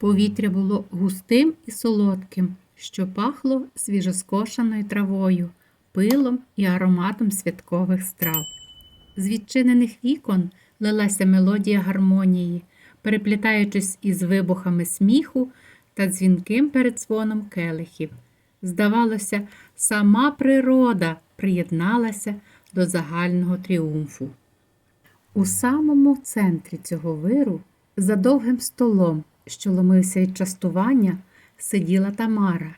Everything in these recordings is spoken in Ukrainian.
Повітря було густим і солодким, що пахло свіжоскошеною травою, пилом і ароматом святкових страв. З відчинених вікон лилася мелодія гармонії, переплітаючись із вибухами сміху та дзвінким передзвоном келихів. Здавалося, сама природа приєдналася до загального тріумфу. У самому центрі цього виру, за довгим столом, що ломився від частування, сиділа Тамара.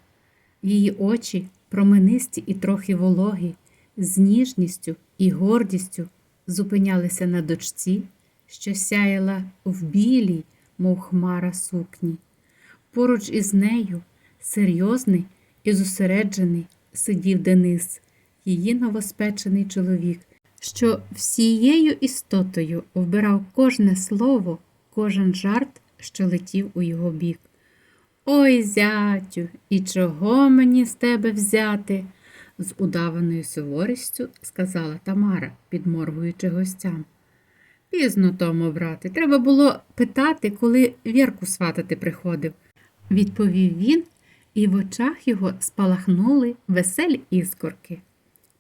Її очі, променисті і трохи вологі, з ніжністю і гордістю зупинялися на дочці, що сяяла в білій, мов хмара сукні. Поруч із нею, серйозний і зосереджений, сидів Денис, її новоспечений чоловік, що всією істотою вбирав кожне слово, кожен жарт, що летів у його бік. Ой, зятю, і чого мені з тебе взяти? з удаваною суворістю сказала Тамара, підморгуючи гостям. Пізно тому, брате, треба було питати, коли Вірку сватати приходив, відповів він, і в очах його спалахнули веселі іскорки.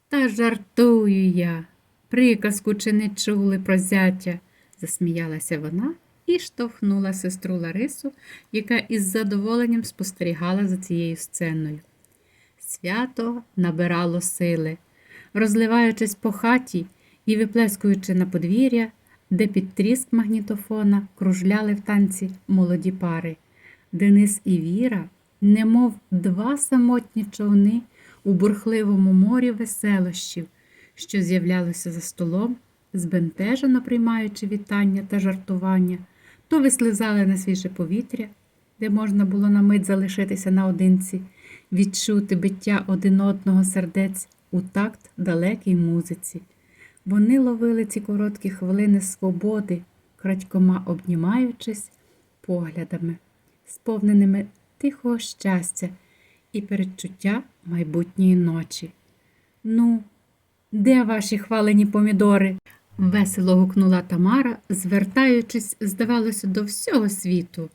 Та жартую я. Приказку чи не чули про зятя, засміялася вона і штовхнула сестру Ларису, яка із задоволенням спостерігала за цією сценою. Свято набирало сили, розливаючись по хаті і виплескуючи на подвір'я, де під тріск магнітофона кружляли в танці молоді пари. Денис і Віра, немов два самотні човни у бурхливому морі веселощів, що з'являлося за столом, збентежено приймаючи вітання та жартування, то вислизали на свіже повітря, де можна було на мить залишитися наодинці, відчути биття один одного сердець у такт далекій музиці. Вони ловили ці короткі хвилини свободи, крадькома обнімаючись поглядами, сповненими тихого щастя і передчуття майбутньої ночі. Ну, де ваші хвалені помідори? Весело гукнула Тамара, звертаючись, здавалося, до всього світу.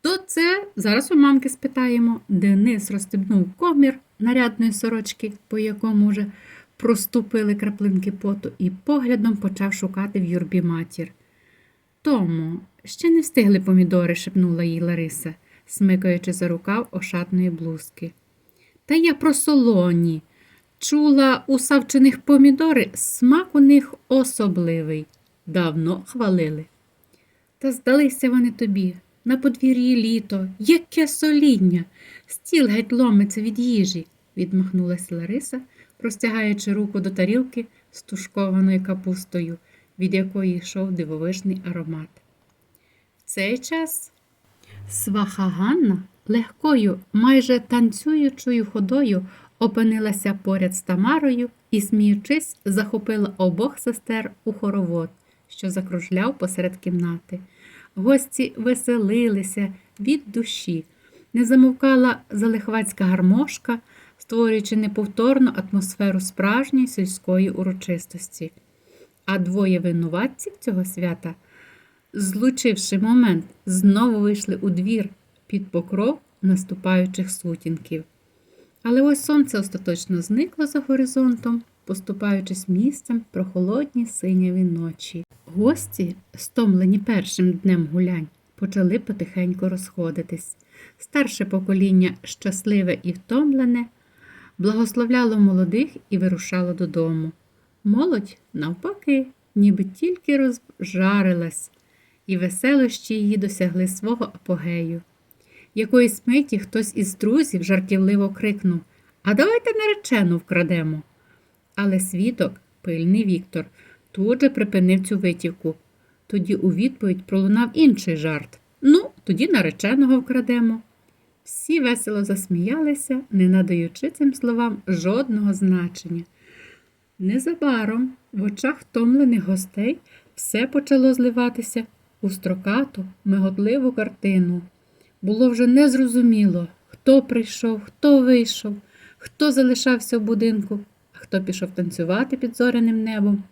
То це зараз у мамки спитаємо. Денис розстебнув комір нарядної сорочки, по якому вже проступили краплинки поту, і поглядом почав шукати в юрбі матір. Тому, ще не встигли помідори, шепнула їй Лариса, смикаючи за рукав ошатної блузки. Та я про солоні. Чула у савчених помідори, смак у них особливий. Давно хвалили. Та здалися вони тобі. На подвір'ї літо, яке соління, стіл геть ломиться від їжі, відмахнулася Лариса, простягаючи руку до тарілки з тушкованою капустою, від якої йшов дивовижний аромат. В цей час сваха Ганна легкою, майже танцюючою ходою опинилася поряд з Тамарою і, сміючись, захопила обох сестер у хоровод, що закружляв посеред кімнати. Гості веселилися від душі, не замовкала залихвацька гармошка, створюючи неповторну атмосферу справжньої сільської урочистості. А двоє винуватців цього свята, злучивши момент, знову вийшли у двір під покров наступаючих сутінків. Але ось сонце остаточно зникло за горизонтом, поступаючись місцем прохолодні синяві ночі. Гості, стомлені першим днем гулянь, почали потихеньку розходитись. Старше покоління, щасливе і втомлене, благословляло молодих і вирушало додому. Молодь, навпаки, ніби тільки розжарилась, і веселощі її досягли свого апогею. Якоїсь миті хтось із друзів жартівливо крикнув А давайте наречену вкрадемо. Але свідок, пильний Віктор, тут же припинив цю витівку. Тоді у відповідь пролунав інший жарт. Ну, тоді нареченого вкрадемо. Всі весело засміялися, не надаючи цим словам жодного значення. Незабаром в очах втомлених гостей все почало зливатися у строкату, миготливу картину. Було вже незрозуміло, хто прийшов, хто вийшов, хто залишався в будинку, а хто пішов танцювати під зоряним небом.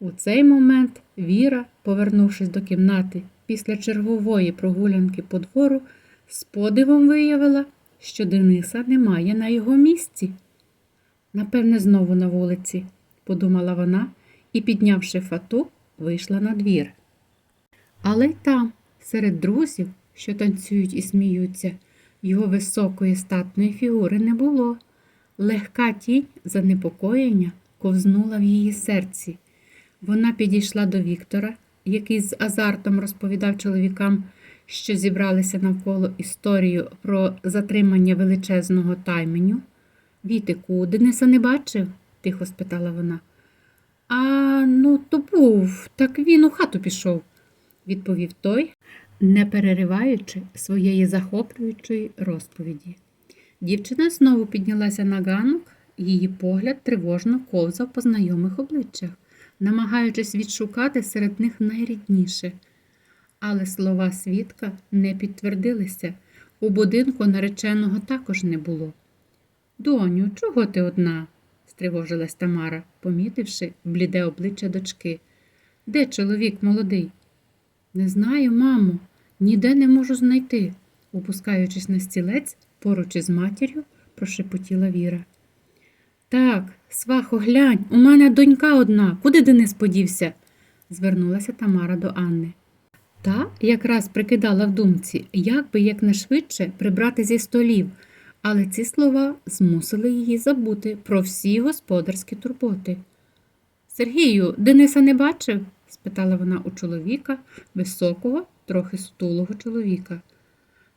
У цей момент Віра, повернувшись до кімнати, після чергової прогулянки по двору з подивом виявила, що Дениса немає на його місці. Напевне, знову на вулиці, подумала вона і, піднявши фату, вийшла на двір. Але й там, серед друзів, що танцюють і сміються, його високої статної фігури не було. Легка тінь занепокоєння ковзнула в її серці. Вона підійшла до Віктора, який з азартом розповідав чоловікам, що зібралися навколо історію про затримання величезного тайменю. Вітику, Дениса не бачив? тихо спитала вона. А ну, то був, так він у хату пішов, відповів той, не перериваючи своєї захоплюючої розповіді. Дівчина знову піднялася на ганок, її погляд тривожно ковзав по знайомих обличчях, намагаючись відшукати серед них найрідніше. Але слова свідка не підтвердилися. У будинку нареченого також не було. Доню, чого ти одна? стривожилась Тамара, помітивши бліде обличчя дочки. Де чоловік молодий? Не знаю, мамо, ніде не можу знайти, опускаючись на стілець поруч із матір'ю, прошепотіла Віра. Так, свахо, глянь, у мене донька одна. Куди Денис подівся? звернулася Тамара до Анни. Та якраз прикидала в думці, як би якнайшвидше прибрати зі столів, але ці слова змусили її забути про всі господарські турботи. Сергію, Дениса не бачив? спитала вона у чоловіка, високого, трохи сутулого чоловіка.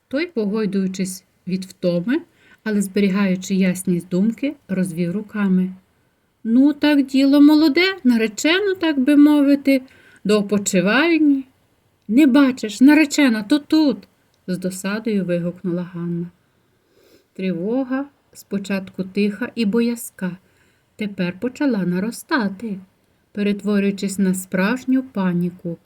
Той, погойдуючись від втоми, але зберігаючи ясність думки, розвів руками. Ну, так діло молоде, наречено, так би мовити, до опочивальні. Не бачиш, наречена, то тут, з досадою вигукнула Ганна. Тривога спочатку тиха і боязка, тепер почала наростати, перетворюючись на справжню паніку.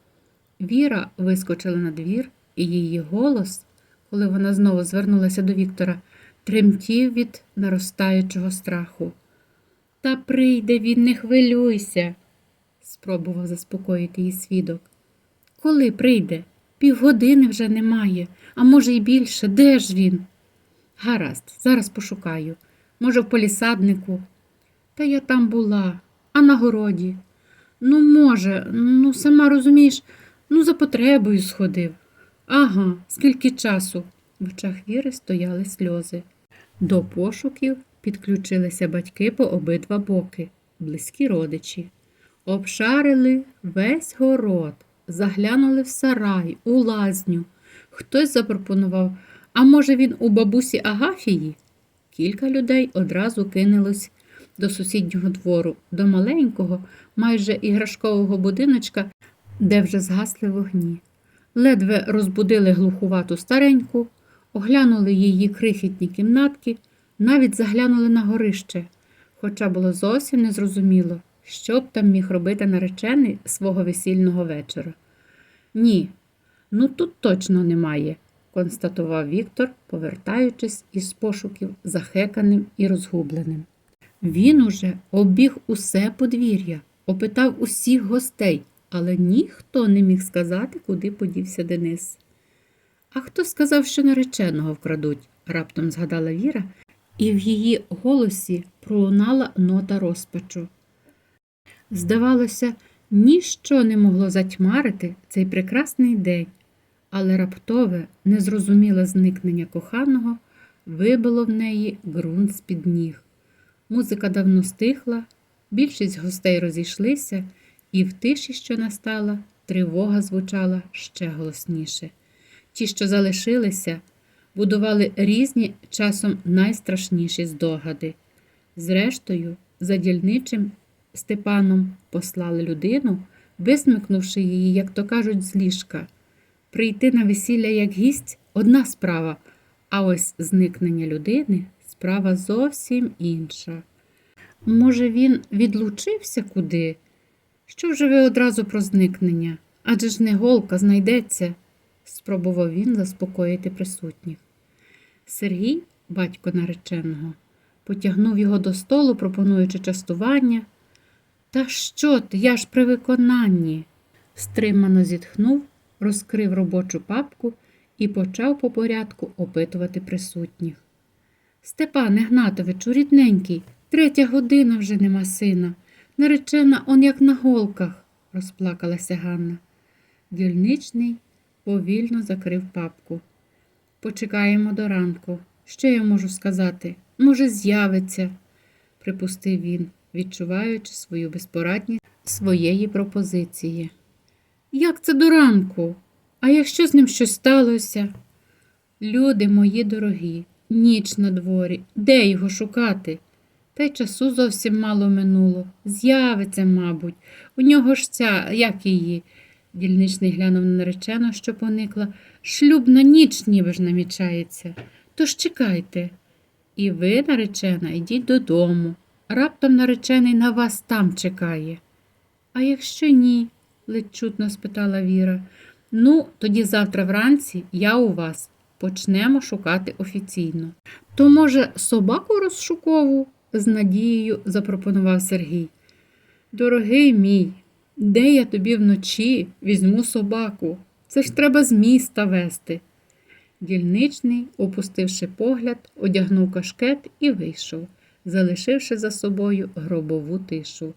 Віра вискочила на двір, і її голос, коли вона знову звернулася до Віктора, тремтів від наростаючого страху. Та прийде він, не хвилюйся, спробував заспокоїти її свідок. Коли прийде? Півгодини вже немає, а може, й більше. Де ж він? Гаразд, зараз пошукаю. Може, в полісаднику. Та я там була, а на городі. Ну, може, ну, сама розумієш, ну, за потребою сходив. Ага, скільки часу. В очах Віри стояли сльози. До пошуків підключилися батьки по обидва боки, близькі родичі. Обшарили весь город, заглянули в сарай, у лазню. Хтось запропонував, а може, він у бабусі Агафії? Кілька людей одразу кинулось до сусіднього двору, до маленького, майже іграшкового будиночка, де вже згасли вогні. Ледве розбудили глухувату стареньку, оглянули її крихітні кімнатки, навіть заглянули на горище, хоча було зовсім незрозуміло, що б там міг робити наречений свого весільного вечора. Ні, ну тут точно немає, констатував Віктор, повертаючись із пошуків захеканим і розгубленим. Він уже обіг усе подвір'я, опитав усіх гостей, але ніхто не міг сказати, куди подівся Денис. А хто сказав, що нареченого вкрадуть? раптом згадала Віра, і в її голосі пролунала нота розпачу. Здавалося, ніщо не могло затьмарити цей прекрасний день, але раптове, незрозуміле зникнення коханого вибило в неї ґрунт з-під ніг. Музика давно стихла, більшість гостей розійшлися, і в тиші, що настала, тривога звучала ще голосніше. Ті, що залишилися, будували різні часом найстрашніші здогади. Зрештою, за дільничим Степаном послали людину, висмикнувши її, як то кажуть, з ліжка. Прийти на весілля як гість одна справа, а ось зникнення людини справа зовсім інша. Може, він відлучився куди? Що вже ви одразу про зникнення? Адже ж не голка знайдеться, спробував він заспокоїти присутніх. Сергій, батько нареченого, потягнув його до столу, пропонуючи частування. Та що ти, я ж при виконанні? стримано зітхнув розкрив робочу папку і почав по порядку опитувати присутніх. Степане Гнатовичу, рідненький, третя година вже нема сина. Наречена он як на голках, розплакалася Ганна. Дільничний повільно закрив папку. Почекаємо до ранку. Що я можу сказати? Може, з'явиться, припустив він, відчуваючи свою безпорадність своєї пропозиції. Як це до ранку? А якщо з ним щось сталося? Люди мої дорогі, ніч на дворі, де його шукати? Та й часу зовсім мало минуло. З'явиться, мабуть, у нього ж ця, як її. Дільничний глянув на наречену, що поникла. Шлюбна ніч ніби ж намічається. Тож чекайте. І ви, наречена, йдіть додому. Раптом наречений на вас там чекає. А якщо ні? ледь чутно спитала Віра. Ну, тоді завтра вранці я у вас. Почнемо шукати офіційно. То, може, собаку розшукову? З надією запропонував Сергій. Дорогий мій, де я тобі вночі візьму собаку? Це ж треба з міста вести. Дільничний, опустивши погляд, одягнув кашкет і вийшов, залишивши за собою гробову тишу.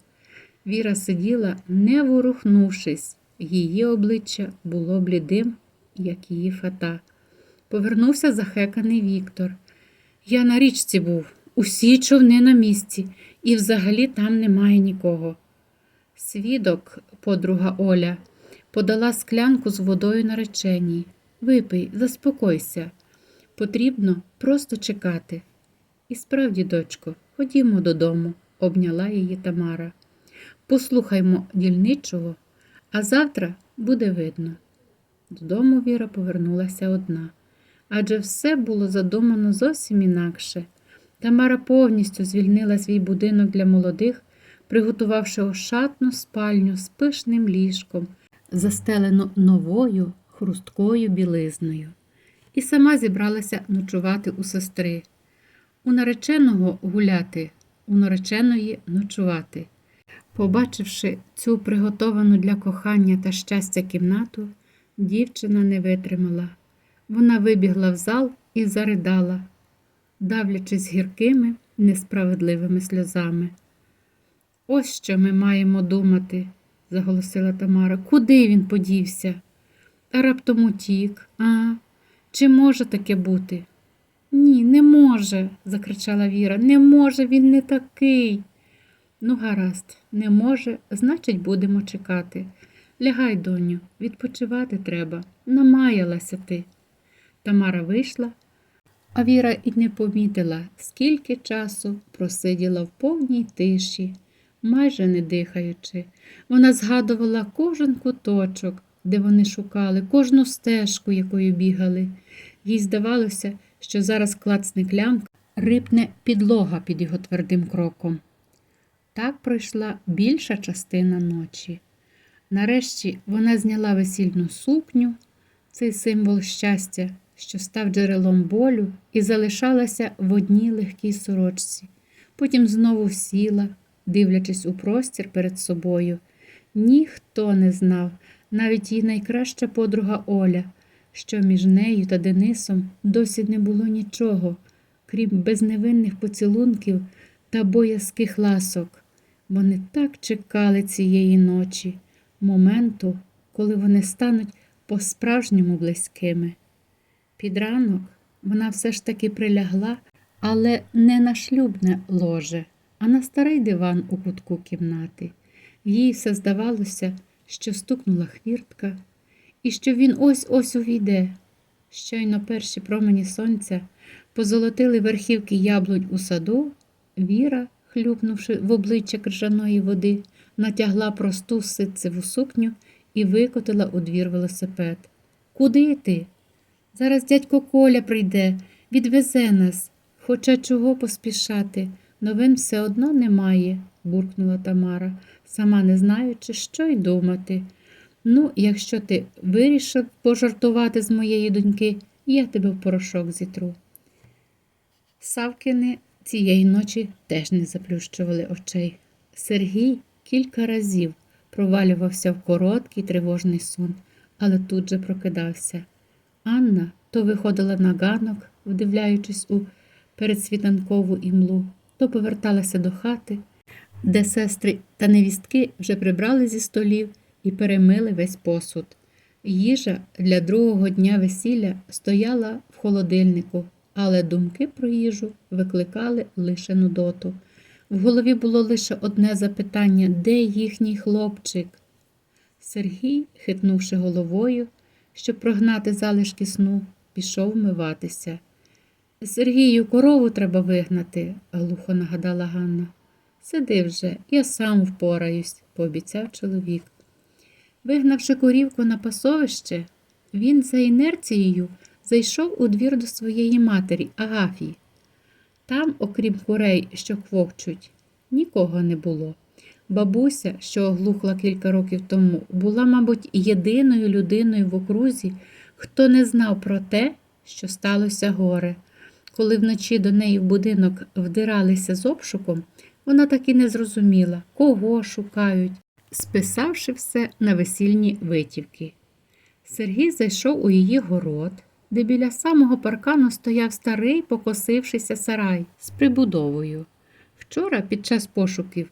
Віра сиділа, не ворухнувшись, її обличчя було блідим, як її фата. Повернувся захеканий Віктор. Я на річці був, усі човни на місці, і взагалі там немає нікого. Свідок, подруга Оля, подала склянку з водою нареченій. Випий, заспокойся. Потрібно просто чекати. І справді, дочко, ходімо додому, обняла її Тамара. Послухаймо дільничого, а завтра буде видно. Додому Віра повернулася одна, адже все було задумано зовсім інакше. Тамара повністю звільнила свій будинок для молодих, приготувавши ошатну спальню з пишним ліжком, застелену новою хрусткою білизною, і сама зібралася ночувати у сестри. У нареченого гуляти, у нареченої ночувати. Побачивши цю приготовану для кохання та щастя кімнату, дівчина не витримала. Вона вибігла в зал і заридала, давлячись гіркими, несправедливими сльозами. Ось що ми маємо думати, заголосила Тамара. Куди він подівся? А раптом утік, а? Чи може таке бути? Ні, не може, закричала Віра. Не може, він не такий. Ну, гаразд, не може, значить, будемо чекати. Лягай, доню, відпочивати треба. Намаялася ти. Тамара вийшла, а Віра і не помітила, скільки часу просиділа в повній тиші, майже не дихаючи. Вона згадувала кожен куточок, де вони шукали, кожну стежку, якою бігали. Їй здавалося, що зараз клацне клямка, рипне підлога під його твердим кроком. Так пройшла більша частина ночі. Нарешті вона зняла весільну сукню, цей символ щастя, що став джерелом болю, і залишалася в одній легкій сорочці. Потім знову сіла, дивлячись у простір перед собою. Ніхто не знав, навіть її найкраща подруга Оля, що між нею та Денисом досі не було нічого, крім безневинних поцілунків та боязких ласок. Вони так чекали цієї ночі, моменту, коли вони стануть по-справжньому близькими. Під ранок вона все ж таки прилягла, але не на шлюбне ложе, а на старий диван у кутку кімнати. Їй все здавалося, що стукнула хвіртка, і що він ось ось увійде. Щойно перші промені сонця позолотили верхівки яблунь у саду, Віра, хлюпнувши в обличчя крижаної води, натягла просту ситцеву сукню і викотила у двір велосипед. Куди йти? Зараз дядько Коля прийде, відвезе нас. Хоча чого поспішати, новин все одно немає, буркнула Тамара, сама не знаючи, що й думати. Ну, якщо ти вирішив пожартувати з моєї доньки, я тебе в порошок зітру. Савкини цієї ночі теж не заплющували очей. Сергій кілька разів провалювався в короткий тривожний сон, але тут же прокидався. Анна то виходила на ганок, вдивляючись у передсвітанкову імлу, то поверталася до хати, де сестри та невістки вже прибрали зі столів і перемили весь посуд. Їжа для другого дня весілля стояла в холодильнику, але думки про їжу викликали лише нудоту. В голові було лише одне запитання де їхній хлопчик? Сергій, хитнувши головою, щоб прогнати залишки сну, пішов вмиватися. Сергію, корову треба вигнати, глухо нагадала Ганна. Сиди вже, я сам впораюсь, пообіцяв чоловік. Вигнавши корівку на пасовище, він за інерцією зайшов у двір до своєї матері Агафії. Там, окрім курей, що квохчуть, нікого не було. Бабуся, що оглухла кілька років тому, була, мабуть, єдиною людиною в окрузі, хто не знав про те, що сталося горе. Коли вночі до неї в будинок вдиралися з обшуком, вона так і не зрозуміла, кого шукають, списавши все на весільні витівки. Сергій зайшов у її город, де біля самого паркану стояв старий покосившийся сарай з прибудовою. Вчора, під час пошуків,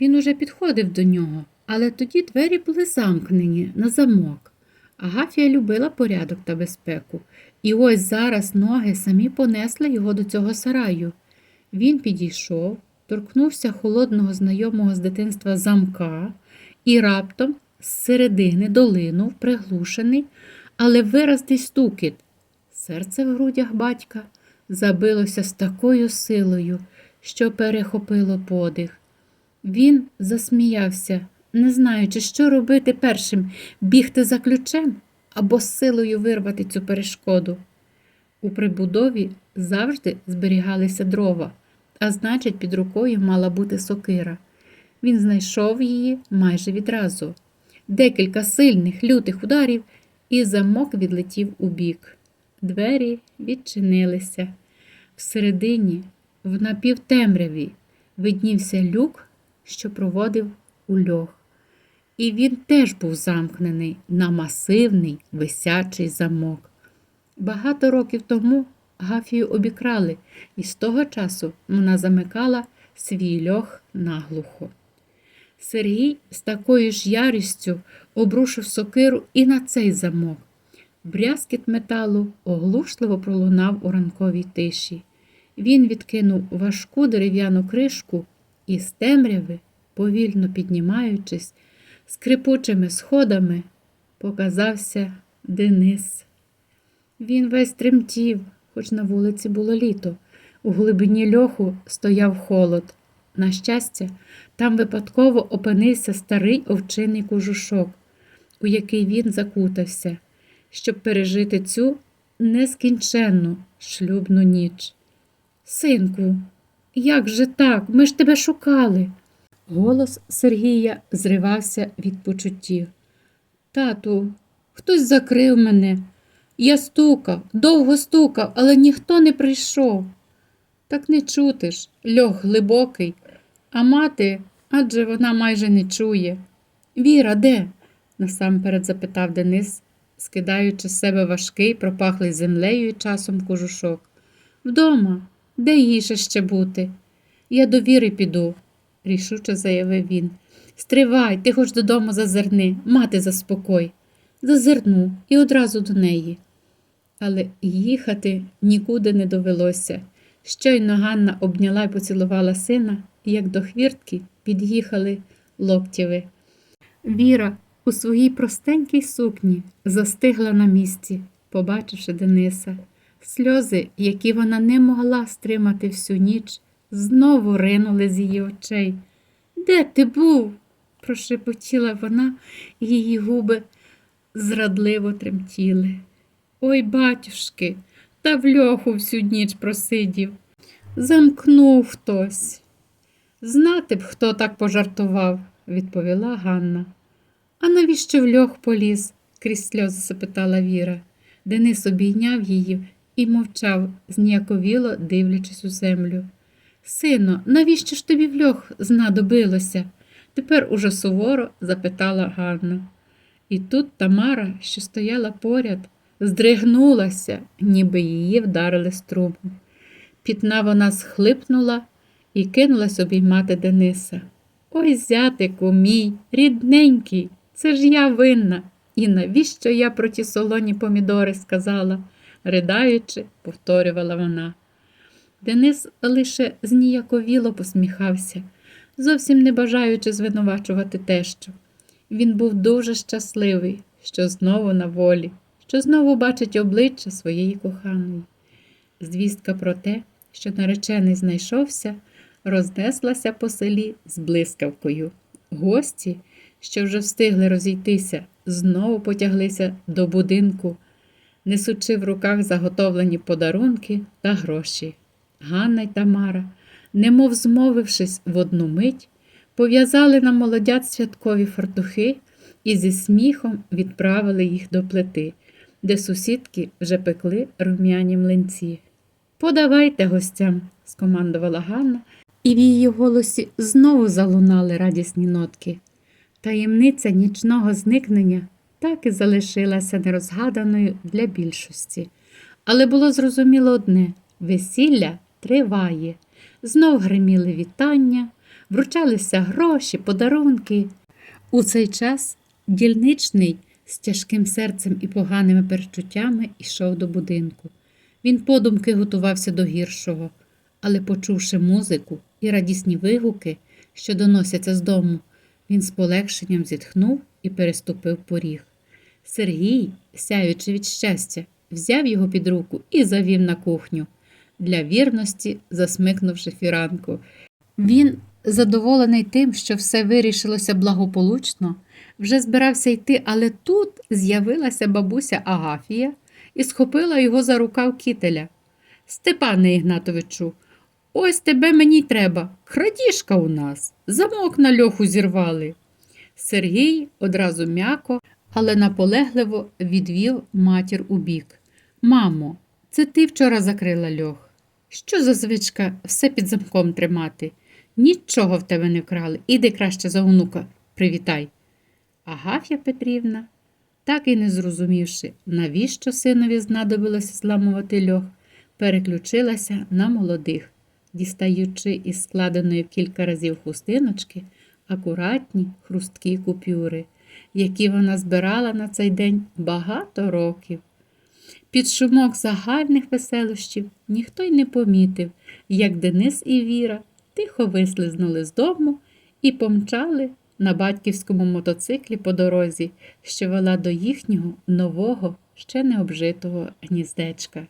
він уже підходив до нього, але тоді двері були замкнені на замок. Агафія любила порядок та безпеку, і ось зараз ноги самі понесли його до цього сараю. Він підійшов, торкнувся холодного знайомого з дитинства замка і раптом з середини долинув приглушений, але виразний стукіт. Серце в грудях батька забилося з такою силою, що перехопило подих. Він засміявся, не знаючи, що робити першим бігти за ключем або силою вирвати цю перешкоду. У прибудові завжди зберігалися дрова, а значить, під рукою мала бути сокира. Він знайшов її майже відразу. Декілька сильних лютих ударів, і замок відлетів у бік. Двері відчинилися. Всередині, в напівтемряві, виднівся люк, що проводив у льох. І він теж був замкнений на масивний висячий замок. Багато років тому Гафію обікрали, і з того часу вона замикала свій льох наглухо. Сергій з такою ж ярістю обрушив сокиру і на цей замок. Брязкіт металу оглушливо пролунав у ранковій тиші. Він відкинув важку дерев'яну кришку і з темряви, повільно піднімаючись, скрипучими сходами, показався Денис. Він весь тремтів, хоч на вулиці було літо. У глибині льоху стояв холод. На щастя, там випадково опинився старий овчиний кожушок, у який він закутався, щоб пережити цю нескінченну шлюбну ніч. Синку, як же так? Ми ж тебе шукали. Голос Сергія зривався від почуттів. Тату, хтось закрив мене. Я стукав, довго стукав, але ніхто не прийшов. Так не чути ж, льох глибокий, а мати, адже вона майже не чує. Віра, де? насамперед запитав Денис, скидаючи з себе важкий, пропахлий землею і часом кожушок. Вдома, де їй ще бути? Я до віри піду, рішуче заявив він. Стривай, ти хоч додому зазирни, мати заспокой. Зазирну і одразу до неї. Але їхати нікуди не довелося. Щойно Ганна обняла й поцілувала сина, і як до хвіртки під'їхали локтєви. Віра у своїй простенькій сукні застигла на місці, побачивши Дениса. Сльози, які вона не могла стримати всю ніч, знову ринули з її очей. Де ти був? прошепотіла вона, і її губи зрадливо тремтіли. Ой, батюшки, та в льоху всю ніч просидів. Замкнув хтось. Знати б, хто так пожартував, відповіла Ганна. А навіщо в льох поліз? крізь сльози запитала Віра. Денис обійняв її і мовчав, зніяковіло дивлячись у землю. Сино, навіщо ж тобі в льох знадобилося? Тепер уже суворо запитала Ганна. І тут Тамара, що стояла поряд, здригнулася, ніби її вдарили струмом. Пітна вона схлипнула і кинулась обіймати Дениса. Ой, зятику мій, рідненький, це ж я винна. І навіщо я про ті солоні помідори сказала, ридаючи, повторювала вона. Денис лише зніяковіло посміхався, зовсім не бажаючи звинувачувати тещу. Він був дуже щасливий, що знову на волі, що знову бачить обличчя своєї коханої. Звістка про те, що наречений знайшовся, рознеслася по селі з блискавкою. Гості, що вже встигли розійтися, знову потяглися до будинку, несучи в руках заготовлені подарунки та гроші. Ганна й Тамара, немов змовившись в одну мить, пов'язали на молодят святкові фартухи і зі сміхом відправили їх до плити, де сусідки вже пекли рум'яні млинці. Подавайте гостям, скомандувала Ганна, і в її голосі знову залунали радісні нотки. Таємниця нічного зникнення так і залишилася нерозгаданою для більшості. Але було зрозуміло одне весілля триває. Знов гриміли вітання, вручалися гроші, подарунки. У цей час дільничний з тяжким серцем і поганими перечуттями йшов до будинку. Він подумки готувався до гіршого, але, почувши музику і радісні вигуки, що доносяться з дому, він з полегшенням зітхнув і переступив поріг. Сергій, сяючи від щастя, взяв його під руку і завів на кухню, для вірності засмикнувши фіранку. Він, задоволений тим, що все вирішилося благополучно, вже збирався йти, але тут з'явилася бабуся Агафія і схопила його за рукав кітеля. Степане Ігнатовичу, ось тебе мені треба. Крадіжка у нас. Замок на льоху зірвали. Сергій одразу м'яко, але наполегливо відвів матір у бік. Мамо, це ти вчора закрила льох. Що за звичка все під замком тримати? Нічого в тебе не вкрали. Іди краще за онука, привітай. Агаф'я Петрівна, так і не зрозумівши, навіщо синові знадобилося зламувати льох, переключилася на молодих, дістаючи із складеної в кілька разів хустиночки акуратні хрусткі купюри, які вона збирала на цей день багато років. Під шумок загальних веселощів ніхто й не помітив, як Денис і Віра тихо вислизнули з дому і помчали на батьківському мотоциклі по дорозі, що вела до їхнього нового, ще не обжитого гніздечка.